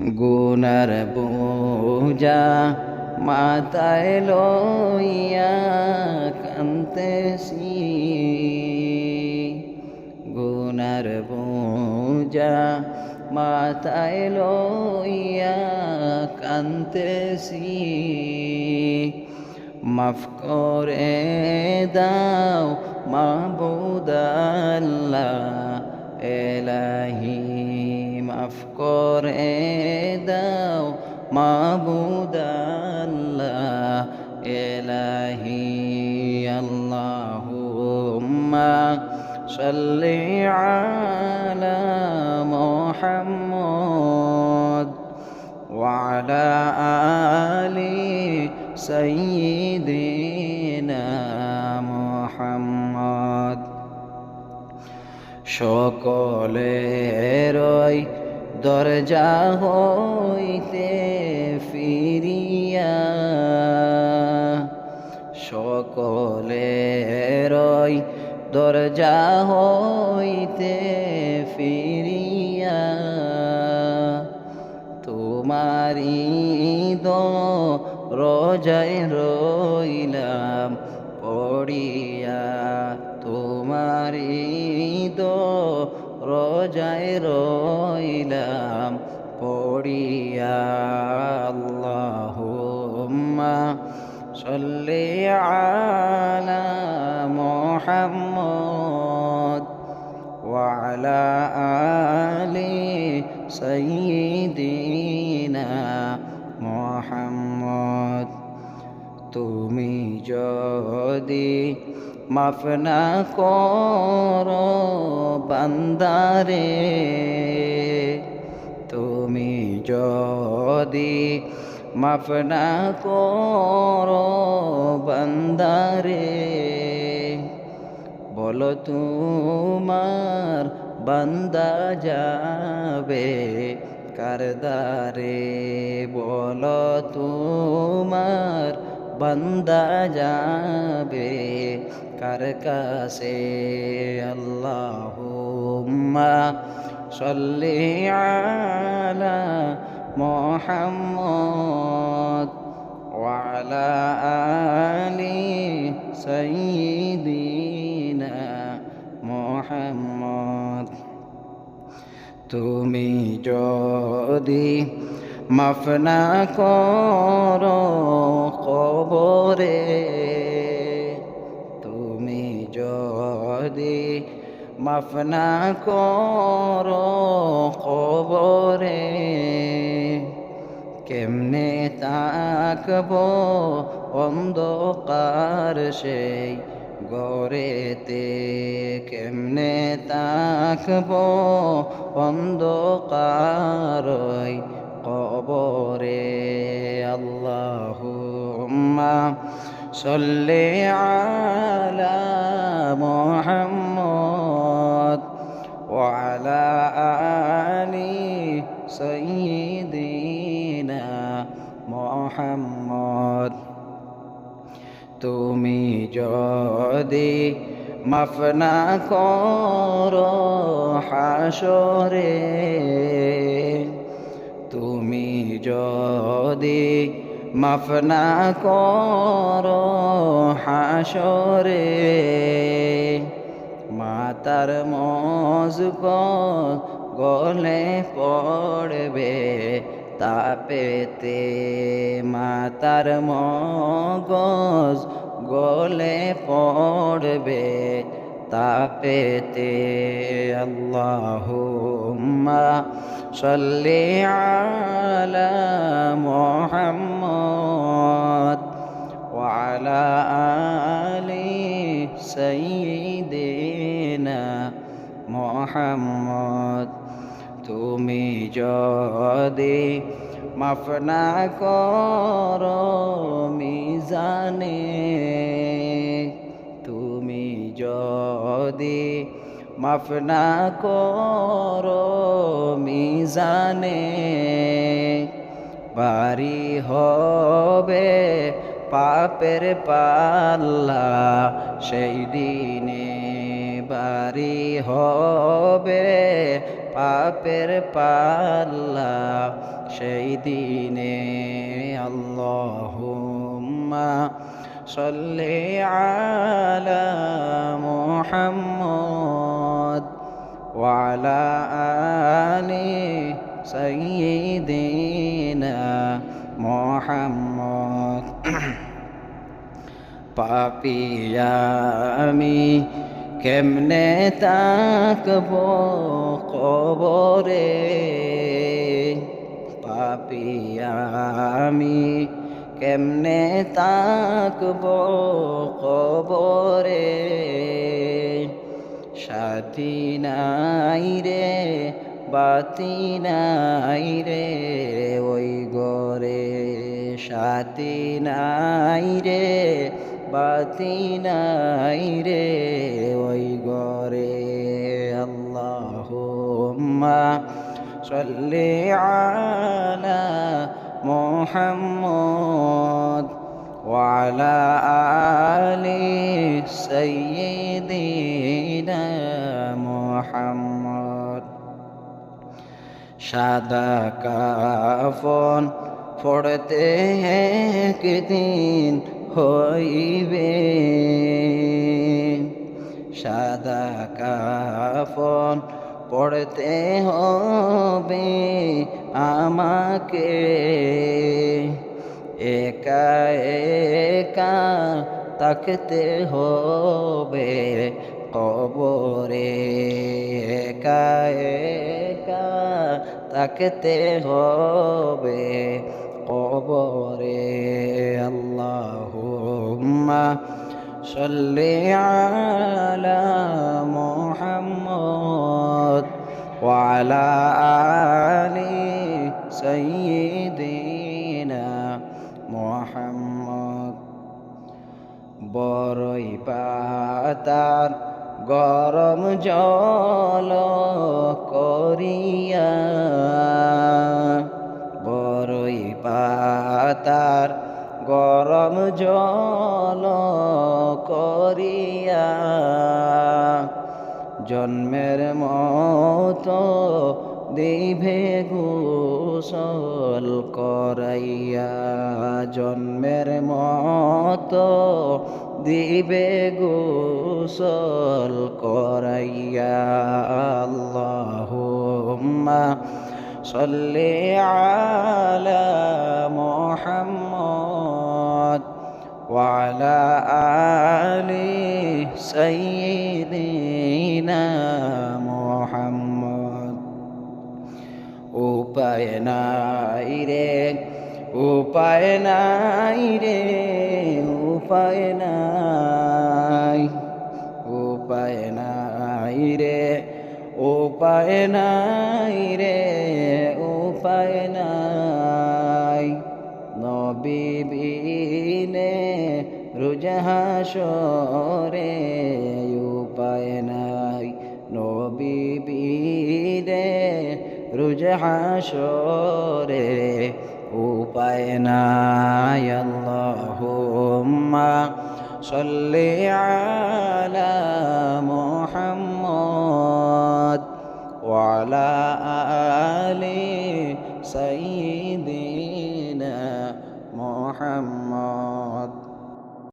গুনার বোঝা মাথায় লইয়া কান্তেছি। গুনার বোঝা মাথায় লইয়া কান্তেছি। মাফ করে দাও মাবুদাল্লাহ এলাহি افكار ايداو معبود الله الهي اللهم صل على محمد وعلى ال سيدنا محمد شكرا لك দরজা হইতে ফিরিয়া সকলেরই দরজা হইতে ফিরিয়া তোমারি দো রোজায় রইলাম পড়িয়া। তোমারি দো রোজায় রইলাম সাল্লি আলা মুহাম্মদ وعلى آل سيدنا محمد তুমি যদি মাফ না করো বান্দারে তুমি যদি মাফ না করো বান্দারে। বলো তোমার বান্দা যাবে কারদারে। বলো তোমার বান্দা যাবে কার কাছে। আল্লাহুম্মা সাল্লি আলা মুহাম্মদ وعلى آل سيدنا محمد তুমি যদি মাফ না করো কবরে তুমি যদি মাফ না করো কবরে কেমনে তাকব অন্ধকার সেই গরেতে কেমনে তাকব অন্ধকার কবরে আল্লাহ সল্লে আলা মোহাম্মদ ওয়ালা আনি সৈয়দ মোহাম্মদ। তুমি যদি মাফনা করো হাসরে, তুমি যদি মাফনা করো হাসরে, মাতার মজুক গলে পড়বে। তা পেতে, মাতার মগজ গলে পড়বে তা পেতে। আল্লাহুম্মা সাল্লি আলা মুহাম্মদ ওয়ালা আলা আলি না মুহাম্মদ। তুমি যদি মাফ না করো মিজানে, তুমি যদি মাফ না করো মিজানে, বাড়ি হবে পাপের পাল্লা সেই দিনে। বাড়ি হবে পাপের পাল্লা সেই দিনে আল্লাহুম্মা সল্লি আলা মুহাম্মদ ওয়ালা আলি সাইয়্যিদিনা মুহাম্মদ। পাপিয়া আমি কেমনে তাকব কবরে? পাপিয়া আমি কেমনে তাকব কবরে? সাথী নাই রে বাতি নাই রে। সাথী নাই রে বাতি নাই রে ওই গরে আল্লাহুম্মা সাল্লি আলা মুহাম্মদ وعلى آل سيدنا محمد সাদা কাফন পড়তে একদিন হইবে। সাদা কাফন পড়তে হবে আমাকে। একা একা তাকতে হবে কবরে। একা একা তাকতে হবে কবরে। আল্লাহুম্মা সাল্লি আলা মুহাম্মদ ওয়া আলা আলি সাইয়্যিদিনা মুহাম্মদ। বড়ই পাতার গরম জল জল করিয়া জন্মের মতো দিভে গোসল করাইয়া জন্মের মতো দিবে গোসল করাইয়া আল্লাহুম্মা সাল্লি আলা মুহাম্মদ وعلى آل سيدنا محمد উপায় নাই রে উপায় নাই রে উপায় নাই উপায় নাই রে উপায় নাই রে উপায় নাই বিবিনে রুজহাসরে উপায় নাই। নবিবিনে রুজহাসরে উপায় নাই। আল্লাহুম্মা সাল্লি আলা মুহাম্মদ ওয়ালা আলি সাইয়্যিদ